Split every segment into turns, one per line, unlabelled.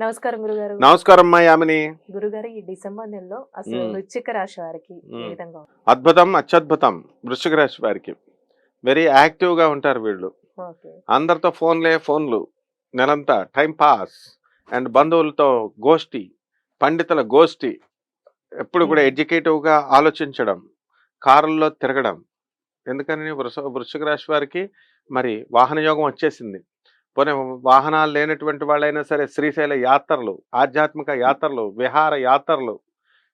నమస్కారం గురుగారు.
నమస్కారం అమ్మా యామిని.
గురుగారు ఈ డిసెంబర్ నెలలో అసలు. వృశ్చిక రాశి వారికి ఏ. విధంగా?
అద్భుతం అత్యద్భుతం వృశ్చిక రాశి వారికి. వెరీ యాక్టివ్గా ఉంటారు వీళ్ళు. అందరితో ఫోన్లే ఫోన్లు. నెలంతా టైం పాస్. అండ్ బంధువులతో గోష్ఠి పండితుల గోష్ఠి. ఎప్పుడు కూడా
Hmm.
ఎడ్యుకేటివ్గా ఆలోచించడం కారుల్లో తిరగడం. ఎందుకని వృష వృశ్చిక రాశి వారికి మరి వాహన యోగం వచ్చేసింది. పోనీ వాహనాలు లేనటువంటి వాళ్ళైనా సరే శ్రీశైల యాత్రలు ఆధ్యాత్మిక యాత్రలు విహార యాత్రలు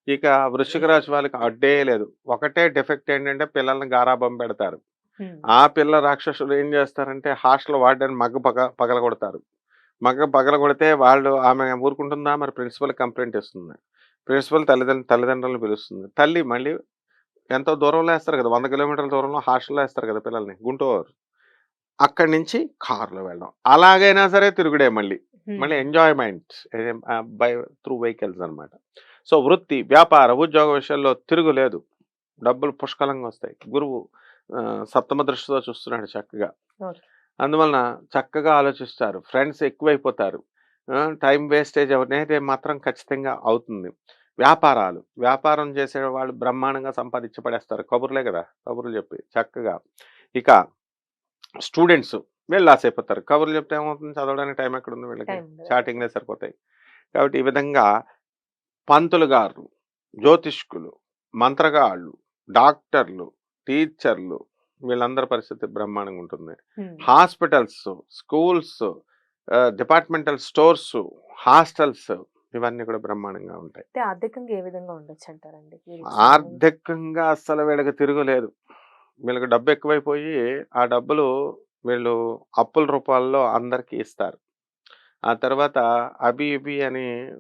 ఇక వృశ్చిక రాశి వాళ్ళకి అడ్డే లేదు. ఒకటే డిఫెక్ట్ ఏంటంటే పిల్లల్ని గారాబం పెడతారు. ఆ పిల్ల రాక్షసులు ఏం చేస్తారంటే హాస్టల్ వార్డెన్ మగ్గ పగ పగల కొడతారు మగ్గ పగల కొడితే వాళ్ళు ఆమె ఊరుకుంటుందా? మరి ప్రిన్సిపల్ కంప్లైంట్ ఇస్తుంది. ప్రిన్సిపల్ తల్లిదండ్రులు తల్లిదండ్రులను పిలుస్తుంది. తల్లి మళ్ళీ ఎంతో దూరంలో వేస్తారు కదా వంద కిలోమీటర్ల దూరంలో హాస్టల్లో వేస్తారు కదా పిల్లల్ని గుంటూరు. అక్కడి నుంచి కారులో వెళ్ళడం. అలాగైనా సరే తిరుగుడే మళ్ళీ. మళ్ళీ ఎంజాయ్మెంట్ బై త్రూ వెహికల్స్ అన్నమాట. సో వృత్తి వ్యాపార ఉద్యోగ విషయాల్లో తిరుగులేదు. డబ్బులు పుష్కలంగా వస్తాయి. గురువు సప్తమ దృష్టితో చూస్తున్నాడు చక్కగా. అందువలన చక్కగా ఆలోచిస్తారు. ఫ్రెండ్స్ ఎక్కువైపోతారు. టైం వేస్టేజ్ అనేది మాత్రం ఖచ్చితంగా అవుతుంది. వ్యాపారాలు వ్యాపారం చేసే వాళ్ళు బ్రహ్మాండంగా సంపాదించి పడేస్తారు. కబుర్లే కదా కబుర్లు చెప్పి చక్కగా. ఇక స్టూడెంట్స్ వీళ్ళు లాస్ అయిపోతారు. కబుర్లు చెప్తే ఏమవుతుంది? చదవడానికి టైం ఎక్కడ ఉంది వీళ్ళకి. చాటింగ్లే సరిపోతాయి. కాబట్టి ఈ విధంగా పంతులు గారు జ్యోతిష్కులు మంత్రగాళ్ళు డాక్టర్లు టీచర్లు వీళ్ళందరి పరిస్థితి బ్రహ్మాండంగా ఉంటుంది. Hospitals schools departmental stores hostels ఇవన్నీ కూడా బ్రహ్మాండంగా ఉంటాయి.
ఆర్థికంగా ఏ విధంగా ఉండొచ్చు అంటారండి?
ఆర్థికంగా అస్సలు వీళ్ళకి తిరుగులేదు. వీళ్ళకి డబ్బు ఎక్కువైపోయి ఆ డబ్బులు వీళ్ళు అప్పుల రూపాల్లో అందరికీ ఇస్తారు. ఆ తర్వాత అవి ఇవి అని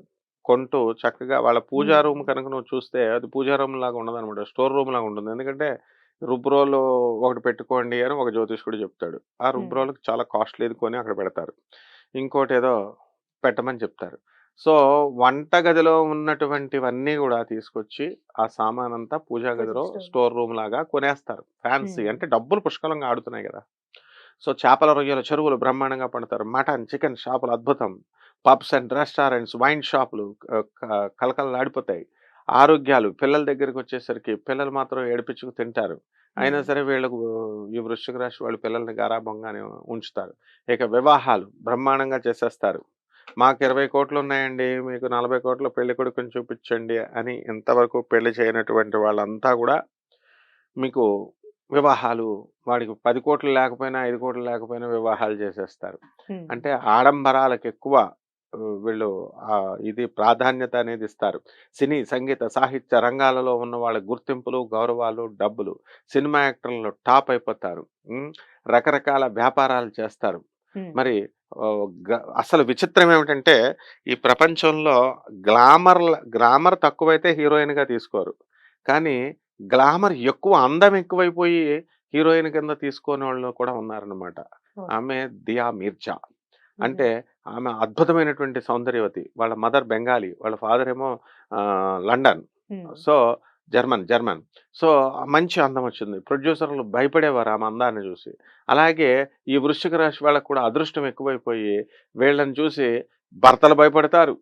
కొంటూ చక్కగా వాళ్ళ పూజా. రూమ్ కనుక నువ్వు చూస్తే అది పూజా రూమ్ లాగా ఉండదు అనమాట స్టోర్ రూమ్ లాగా ఉంటుంది. ఎందుకంటే రుబ్రోలు ఒకటి పెట్టుకోండి అని ఒక జ్యోతిష్కుడు చెప్తాడు. ఆ. రుబ్రోలకు చాలా కాస్ట్లీది కొని అక్కడ పెడతారు. ఇంకోటి ఏదో పెట్టమని చెప్తారు. సో వంట గదిలో ఉన్నటువంటివన్నీ కూడా తీసుకొచ్చి ఆ సామాన్ అంతా పూజా గదిలో
స్టోర్.
రూమ్ లాగా కొనేస్తారు. ఫ్యాన్సీ. అంటే డబ్బులు పుష్కలంగా ఆడుతున్నాయి కదా! సో చేపల రొయ్యలు చెరువులు బ్రహ్మాండంగా పండుతారు. మటన్ చికెన్ షాపులు అద్భుతం. పబ్స్ అండ్ రెస్టారెంట్స్ వైన్ షాపులు కలకలలాడిపోతాయి ఆరోగ్యాలు పిల్లల దగ్గరికి వచ్చేసరికి పిల్లలు మాత్రం ఏడిపించుకు తింటారు. అయినా. సరే వీళ్ళకు ఈ వృశ్చిక రాశి వాళ్ళు పిల్లల్ని గారాభంగానే ఉంచుతారు. ఇక వివాహాలు బ్రహ్మాండంగా చేసేస్తారు. మాకు ఇరవై కోట్లు ఉన్నాయండి మీకు నలభై కోట్ల పెళ్ళి కొడుకుని చూపించండి అని ఇంతవరకు పెళ్ళి చేయనటువంటి వాళ్ళంతా కూడా మీకు వివాహాలు వాడికి పది కోట్లు లేకపోయినా ఐదు కోట్లు లేకపోయినా వివాహాలు చేసేస్తారు. అంటే ఆడంబరాలకు ఎక్కువ వీళ్ళు ఇది ప్రాధాన్యత అనేది ఇస్తారు. సినీ సంగీత సాహిత్య రంగాలలో ఉన్న వాళ్ళ గుర్తింపులు గౌరవాలు డబ్బులు సినిమా యాక్టర్లు టాప్ అయిపోతారు. రకరకాల వ్యాపారాలు చేస్తారు. మరి అసలు విచిత్రం ఏమిటంటే ఈ ప్రపంచంలో గ్లామర్ గ్లామర్ తక్కువైతే హీరోయిన్గా తీసుకోరు కానీ గ్లామర్ ఎక్కువ అందం ఎక్కువైపోయి హీరోయిన్ కింద తీసుకునే వాళ్ళు కూడా ఉన్నారనమాట. ఆమె దియా మీర్జా. అంటే ఆమె అద్భుతమైనటువంటి సౌందర్యవతి వాళ్ళ మదర్ బెంగాలీ వాళ్ళ ఫాదర్ ఏమో London. So German German. So మంచి అందం వచ్చింది. ప్రొడ్యూసర్లు భయపడేవారు ఆమె అందాన్ని చూసి. అలాగే ఈ వృశ్చిక రాశి వాళ్ళకు కూడా అదృష్టం ఎక్కువైపోయి వీళ్ళని చూసి భర్తలు భయపడతారు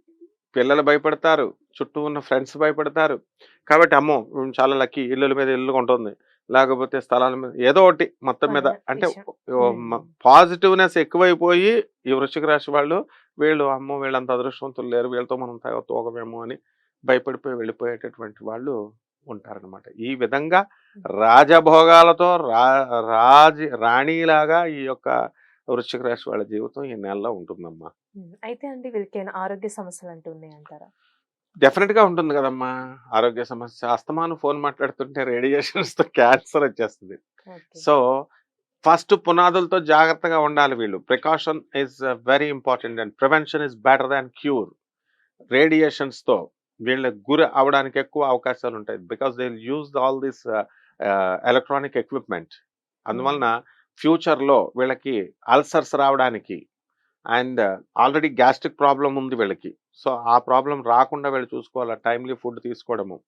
పిల్లలు భయపడతారు చుట్టూ ఉన్న ఫ్రెండ్స్ భయపడతారు. కాబట్టి అమ్మో చాలా లక్కీ ఇల్లుల మీద ఇల్లు ఉంటుంది లేకపోతే స్థలాల మీద ఏదో ఒకటి మొత్తం మీద అంటే. పాజిటివ్నెస్ ఎక్కువైపోయి ఈ వృశ్చిక రాశి వాళ్ళు వీళ్ళు అమ్మో వీళ్ళంత అదృష్టవంతులు లేరు వీళ్ళతో మనం తోగమేమో అని భయపడిపోయి వెళ్ళిపోయేటటువంటి వాళ్ళు ఉంటారనమాట ఈ విధంగా రాజభోగాలతో రా రాజి రాణిలాగా ఈ యొక్క వృశ్చిక రాశి వాళ్ళ జీవితం ఈ నెలలో ఉంటుందమ్మా.
మ్మ్. అయితే అండి వీళ్ళకి ఆరోగ్య సమస్యలు అంటూ ఉన్నాయంటారా?
డెఫినెట్గా ఉంటుంది కదమ్మా. ఆరోగ్య సమస్య అస్తమాను ఫోన్ మాట్లాడుతుంటే రేడియేషన్స్తో క్యాన్సర్ వచ్చేస్తుంది. సో ఫస్ట్ పునాదులతో జాగ్రత్తగా ఉండాలి వీళ్ళు. Precaution is very important and prevention is better than cure. Radiations తో వీళ్ళ గురి అవడానికి ఎక్కువ అవకాశాలు ఉంటాయి because they use all this electronic equipment. అందువలన ఫ్యూచర్లో వీళ్ళకి అల్సర్స్ రావడానికి అండ్ ఆల్రెడీ గ్యాస్ట్రిక్ ప్రాబ్లం ఉంది వీళ్ళకి. సో ఆ ప్రాబ్లం రాకుండా వీళ్ళు చూసుకోవాలి? టైమ్లీ ఫుడ్ తీసుకోవడము.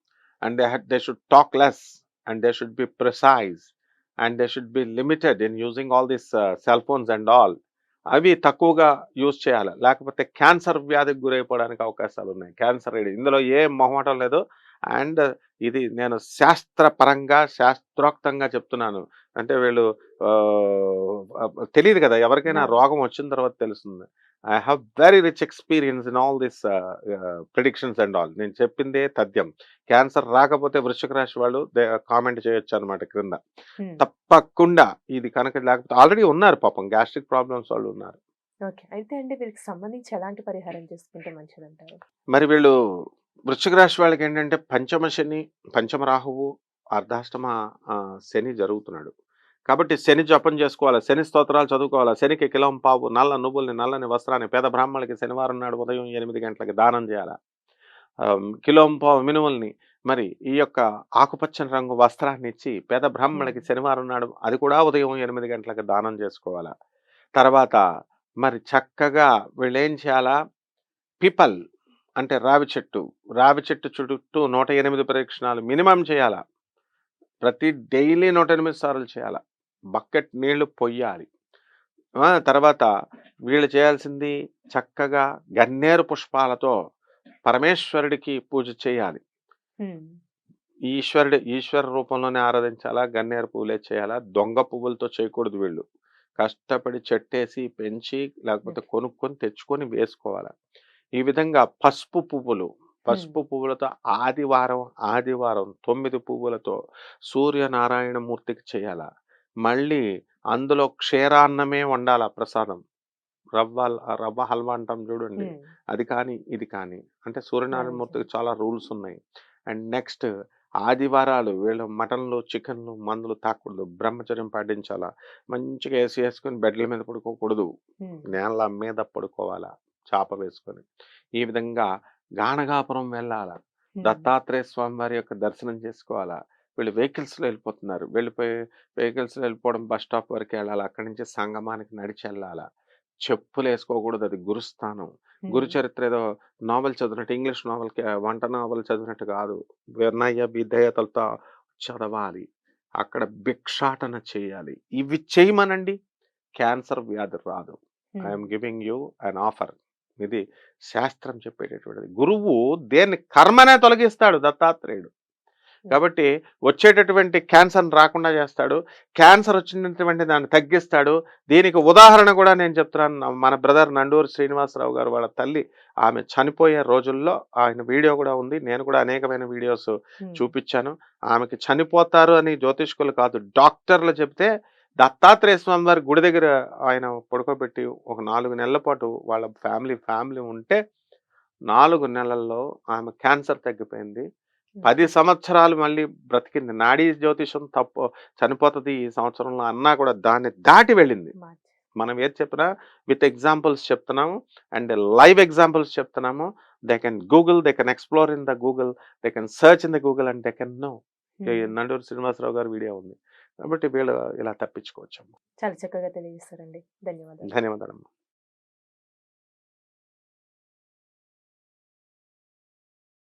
And they they should talk less and they should be precise and they should be limited in using all this cell phones and all. అవి తక్కువగా use చేయాలి. లేకపోతే క్యాన్సర్ వ్యాధికి గురైపోవడానికి అవకాశాలు ఉన్నాయి క్యాన్సర్ ఇందులో ఏ మొహమాటం లేదు. అండ్ ఇది నేను శాస్త్రపరంగా శాస్త్రోక్తంగా చెప్తున్నాను. అంటే వీళ్ళు తెలియదు కదా ఎవరికైనా. రోగం వచ్చిన తర్వాత తెలుస్తుంది. I have very rich experience in all this predictions and all. నేను చెప్పిందే తథ్యం. క్యాన్సర్ రాకపోతే వృశ్చిక రాశి వాళ్ళు కామెంట్ చేయొచ్చు అనమాట క్రింద. తప్పకుండా ఇది కనుక లేకపోతే ఆల్రెడీ ఉన్నారు పాపం. గ్యాస్ట్రిక్ ప్రాబ్లమ్స్ వాళ్ళు ఉన్నారు.
ఓకే. అయితే వీరికి సంబంధించి ఎలాంటి పరిహారం చేసుకుంటే మంచిదంటారు?
మరి వీళ్ళు వృశ్చిక రాశి వాళ్ళకి ఏంటంటే పంచమ శని పంచమ రాహువు అర్ధాష్టమ ఆ, శని జరుగుతున్నాడు. కాబట్టి శని జపం చేసుకోవాలి శని స్తోత్రాలు చదువుకోవాలి శనికి కిలం పావు నల్ల నువ్వుల్ని నల్లని వస్త్రాన్ని పేద బ్రాహ్మణులకి శనివారం నాడు ఉదయం ఎనిమిది గంటలకి దానం చేయాలి? కిలోం పావు మినుముల్ని మరి ఈ యొక్క ఆకుపచ్చని రంగు వస్త్రాన్ని ఇచ్చి పేద బ్రాహ్మణులకి శనివారం నాడు అది కూడా ఉదయం ఎనిమిది గంటలకు దానం చేసుకోవాలా? తర్వాత మరి చక్కగా వీళ్ళు ఏం చేయాలా? పిపల్ అంటే రావి చెట్టు. రావి చెట్టు చుట్టూ నూట ఎనిమిది ప్రదక్షిణాలు మినిమం చేయాలా? ప్రతి డైలీ నూట ఎనిమిది సార్లు చేయాలా? బకెట్ నీళ్ళు పొయ్యాలి. ఆ, తర్వాత వీళ్ళు చేయాల్సింది చక్కగా గన్నేరు పుష్పాలతో పరమేశ్వరుడికి పూజ చేయాలి. ఈశ్వరుడు ఈశ్వర రూపంలోనే ఆరాధించాలా? గన్నేరు పువ్వులే చేయాలా? దొంగ పువ్వులతో చేయకూడదు వీళ్ళు. కష్టపడి చెట్టేసి పెంచి లేకపోతే కొనుక్కొని తెచ్చుకొని వేసుకోవాలి? ఈ విధంగా పసుపు పువ్వులు పసుపు పువ్వులతో ఆదివారం ఆదివారం తొమ్మిది పువ్వులతో సూర్యనారాయణ మూర్తికి చేయాల? మళ్ళీ అందులో క్షీరాన్నమే వండాల ప్రసాదం? రవ్వ రవ్వ హల్వా అంటాం చూడండి. అది కానీ ఇది కానీ. అంటే సూర్యనారాయణ. మూర్తికి చాలా రూల్స్ ఉన్నాయి. అండ్ నెక్స్ట్ ఆదివారాలు వీళ్ళు మటన్లు చికెన్లు మందులు తాకూడదు. బ్రహ్మచర్యం పాటించాలా? మంచిగా వేసి వేసుకొని బెడ్ల మీద పడుకోకూడదు. నేల మీద పడుకోవాలా? చాప వేసుకొని. ఈ విధంగా గానగాపురం వెళ్ళాలా. దత్తాత్రేయ స్వామి వారి యొక్క దర్శనం చేసుకోవాలా? వీళ్ళు vehicles లో వెళ్ళిపోతున్నారు. వెళ్ళిపోయి vehicles లో వెళ్ళిపోవడం బస్ స్టాప్ వరకు వెళ్ళాలి? అక్కడి నుంచి సంగమానికి నడిచి వెళ్ళాలా? చెప్పులు వేసుకోకూడదు. అది గురుస్థానం. గురు చరిత్ర ఏదో నావెల్ చదివినట్టు ఇంగ్లీష్ నావెల్ వంట నావెల్ చదివినట్టు కాదు. వినయ విధేయతలతో చదవాలి. అక్కడ భిక్షాటన చేయాలి. ఇవి చేయమనండి. క్యాన్సర్ వ్యాధి రాదు. I'm giving you an offer. ఇది శాస్త్రం చెప్పేటటువంటిది. గురువు దేన్ని కర్మనే తొలగిస్తాడు దత్తాత్రేయుడు. కాబట్టి వచ్చేటటువంటి క్యాన్సర్ రాకుండా చేస్తాడు. క్యాన్సర్ వచ్చినటువంటి దాన్ని తగ్గిస్తాడు. దీనికి ఉదాహరణ కూడా నేను చెప్తున్నాను. మన బ్రదర్ నండూరు శ్రీనివాసరావు గారు వాళ్ళ తల్లి ఆమె చనిపోయే రోజుల్లో ఆయన వీడియో కూడా ఉంది. నేను కూడా అనేకమైన వీడియోస్. చూపించాను. ఆమెకి చనిపోతారు అని జ్యోతిష్కులు కాదు డాక్టర్లు చెప్తే దత్తాత్రేయ స్వామి వారి గుడి దగ్గర ఆయన పడుకోబెట్టి ఒక నాలుగు నెలల పాటు వాళ్ళ ఫ్యామిలీ ఫ్యామిలీ ఉంటే నాలుగు నెలల్లో ఆమె క్యాన్సర్ తగ్గిపోయింది. పది సంవత్సరాలు మళ్ళీ బ్రతికింది. నాడీ జ్యోతిషం తప్పు చనిపోతుంది ఈ సంవత్సరంలో అన్నా కూడా దాన్ని దాటి వెళ్ళింది. మనం ఏది చెప్పినా విత్ ఎగ్జాంపుల్స్ చెప్తున్నాము అండ్ లైవ్ ఎగ్జాంపుల్స్ చెప్తున్నాము. They can Google they can explore in the Google they can search in the Google and they can know. Nanduru Srinivasarao గారి వీడియో ఉంది. కాబట్టి వీళ్ళు ఇలా తప్పించుకోవచ్చు
చాలా చక్కగా తెలియజేస్తారండి. ధన్యవాదాలు.
ధన్యవాదాలు